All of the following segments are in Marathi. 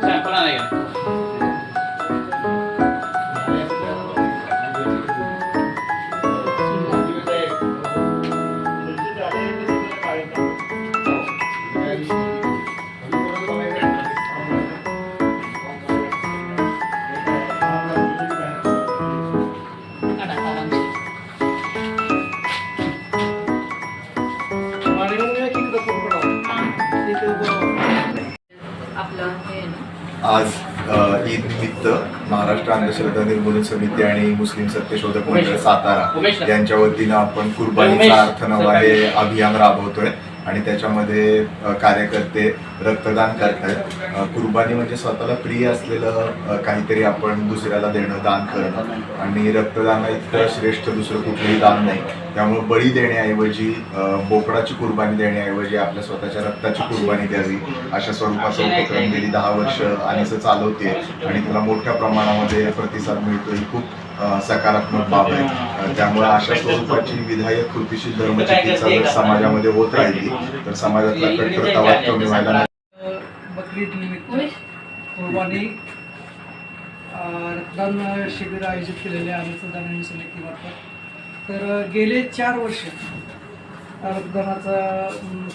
先喝那个。आज ईद निमित्त महाराष्ट्र अंधश्रद्धा निर्मूलन समिती आणि मुस्लिम सत्यशोधक मंडळ सातारा यांच्या वतीनं आपण कुर्बानीचा अर्थ नवा हे अभियान राबवतोय. आणि त्याच्यामध्ये कार्यकर्ते रक्तदान करतायत. कुर्बानी म्हणजे स्वतःला प्रिय असलेलं काहीतरी आपण दुसऱ्याला देणं दान करणं. आणि रक्तदान इतकं श्रेष्ठ दुसरं कुठलंही दान नाही. त्यामुळे बळी देण्याऐवजी बोकडाची कुर्बानी देण्याऐवजी आपल्या स्वतःच्या रक्ताची कुर्बानी द्यावी. अशा स्वरूपाचा उपक्रम गेली दहा वर्ष आणि असं चालवते आणि तुला मोठ्या प्रमाणामध्ये प्रतिसाद मिळतो ही खूप सकारात्मक बाब आहे. त्यामुळे अशा स्वरूपाची विधायक कृतीशील धर्मचिकित्सा जर समाजामध्ये होत राहिली तर समाजातला कट्टरतावाद कमी व्हायला नाही. रक्तदान शिबिर आयोजित केलेले आहे रक्तदान समितीमार्फत. तर गेले चार वर्ष रक्तदानाचा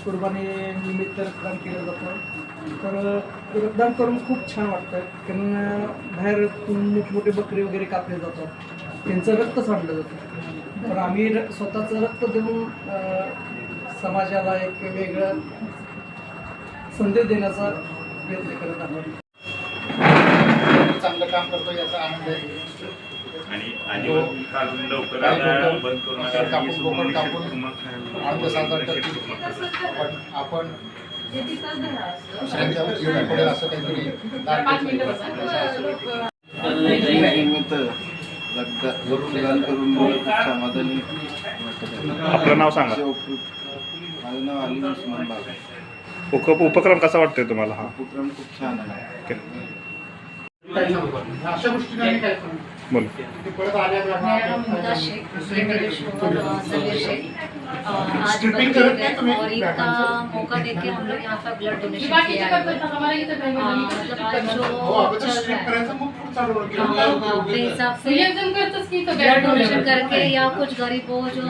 कुर्बानी निमित्त रक्तदान केलं जातं. तर रक्तदान करून खूप छान वाटतं कारण बाहेर मोठमोठे बकरी वगैरे कापले जातात. त्यांचं रक्त सांडलं जातं. तर आम्ही र- स्वतःचं रक्त देऊन समाजाला एक वेगळं संदेश देण्याचा प्रयत्न करत आहोत. चांगलं काम करतो याचा आनंद आहे. आणि आपण आपलं नाव सांगा. माझं नाव अली उस्मान बाग उप उपक्रम कसा वाटतोय तुम्हाला हा उपक्रम खूप छान आहे अशा गोष्टी परत आल्या मेरा नाम मुमताज शेख ये मेरे शोहर अ, समीर शेख अ, आज Stripping करत नाही बकरीद तुम्ही? है और मौका देके हम लोग यहाँ पर ब्लड डोनेशन किया है। मतलब आज हो, जो चल स्ट्रिप रहा है। हाँ, हाँ, हाँ, अपने हिसाब से ब्लड डोनेशन करके या कुछ गरीबों जो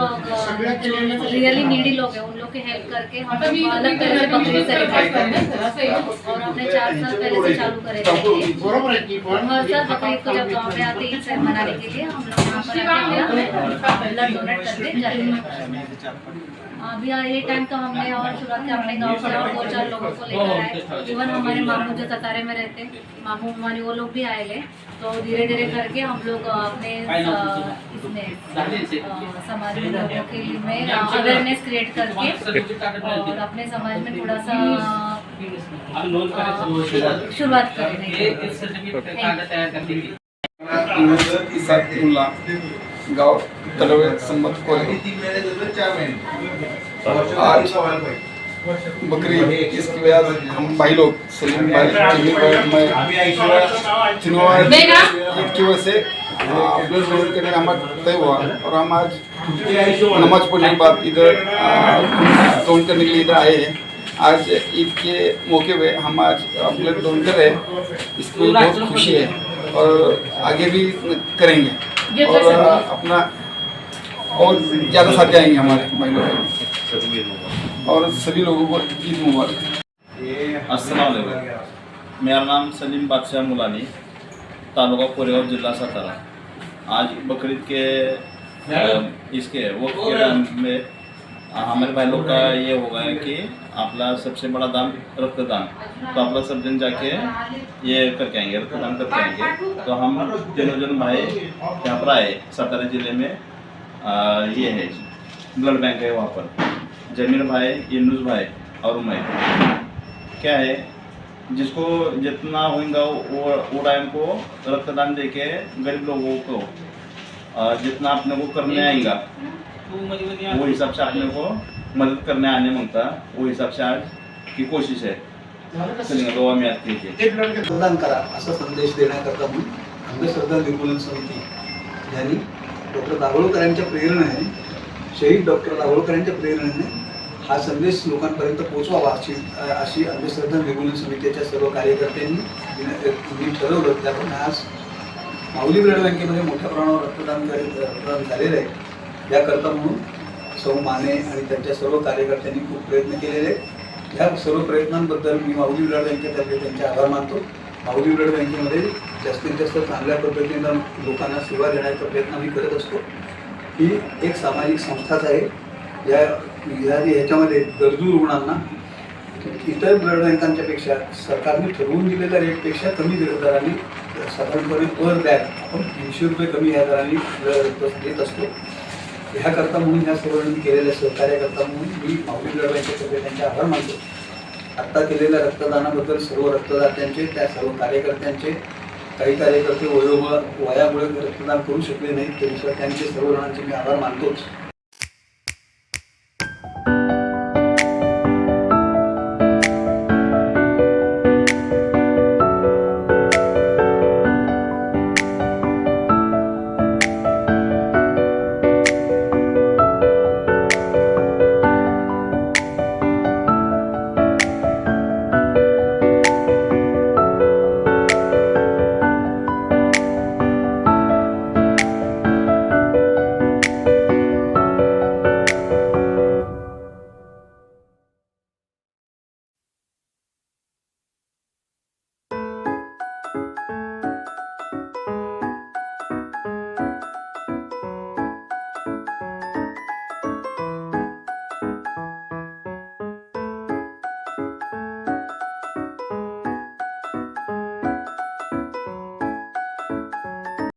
रियली नीडी लोग हैं। उन लोग की हेल्प करके हम अलग तरह से बकरीद सेलिब्रेट करते हैं और हमने चार साल पहले से चालू करे थे हर साल बकरीद को जब गाँव में आते ईद मनाने के लिए हम लोग यहाँ पर ब्लड डोनेट करके जाते हैं। अभी ये टाइम तो हमने और शुरुआत से अपने गाँव से और दो चार लोगों को लेकर आए इवन हमारे मामू जो सतारे में रहते मामू मानी वो लोग भी आए ले तो धीरे धीरे करके हम लोग अपने इसमें समाज में लोगों के लिए में अवेयरनेस क्रिएट करके और अपने समाज में थोड़ा सा शुरुआत करें। गाँव तलवे सम्मत कोले आज बकरी इसकी वजह से हम भाई लोग सलीम भाई जमील भाई मैं तीनों की वजह से डोनेट करने का हमारा तय हुआ। और हम आज नमाज़ पढ़ने के बाद इधर डोनेट करने के लिए इधर आए हैं। आज ईद के मौके पे हम आज ब्लड डोनेट कर रहे हैं इसको बहुत खुशी है। और आगे भी करेंगे। और अपना और ज़्यादा साथी आएँगे हमारे और सभी लोगों को ईद मुबारक। मेरा नाम सलीम बादशाह मुलानी, तालुका कोरेगांव, जिला सातारा। आज बकरीद के इसके वक्त के टाइम में हमारे भाई लोग का ये होगा कि आपला सबसे बड़ा दान रक्तदान। तो आपला सब जन जाके ये करके आएँगे, रक्तदान करके आएँगे। तो हम तीनों जन भाई यहाँ पर आए, सातारा ज़िले में। अ, ये है ब्लड बैंक है वहाँ पर। जमीर भाई यूनुस भाई और मैं क्या है? जिसको जितना होगा वो वो टाइम को रक्तदान दे के गरीब लोगों को जितना अपने को करने आएगा वो हिसाब से अपने को मदद करने आने माँगता। वो हिसाब से आज की कोशिश है। में करा असा संदेश देण्याकरता म्हणून अंधश्रद्धा निर्मूलन समिती यांनी डॉक्टर दाभोळकरांच्या प्रेरणेने शहीद डॉक्टर दाभोळकरांच्या प्रेरणेने हा संदेश लोकांपर्यंत पोहोचवावा अशी अशी अंधश्रद्धा निर्मूलन समितीच्या सर्व कार्यकर्त्यांनी मी ठरवलं. त्यामुळे आज माऊली ब्लड बँकेमध्ये मोठ्या प्रमाणावर रक्तदान रक्तदान झालेलं आहे. याकरता म्हणून सौ माने आणि त्यांच्या सर्व कार्यकर्त्यांनी खूप प्रयत्न केलेले आहेत. ह्या सर्व प्रयत्नांबद्दल मी माऊली ब्लड बँकेतर्फे त्यांचे आभार मानतो. माऊली ब्लड बँकेमध्ये जास्तीत जास्त चांगल्या पद्धतीनं लोकांना सेवा देण्याचा प्रयत्न आम्ही करत असतो. ही एक सामाजिक संस्थाच आहे. या या ह्याच्यामध्ये गरजू रुग्णांना इतर ब्लड बँकांच्यापेक्षा सरकारने ठरवून दिलेल्या रेटपेक्षा कमी दराने साधारणपणे पर बॅग आपण तीनशे रुपये कमी ह्या दराने देत असतो. ह्याकरता म्हणून ह्या सर्वांनी केलेल्या सहकार्याकरता म्हणून मी माऊली ब्लड बँकेच्या त्यांचे आभार मानतो. आत्ता केलेल्या रक्तदानाबद्दल सर्व रक्तदात्यांचे त्या सर्व कार्यकर्त्यांचे काही कार्यकर्ते वयोमुळे वयामुळे रक्तदान करू शकले नाहीत तरी त्यांचे सर्व जणांचे मी आभार मानतोच.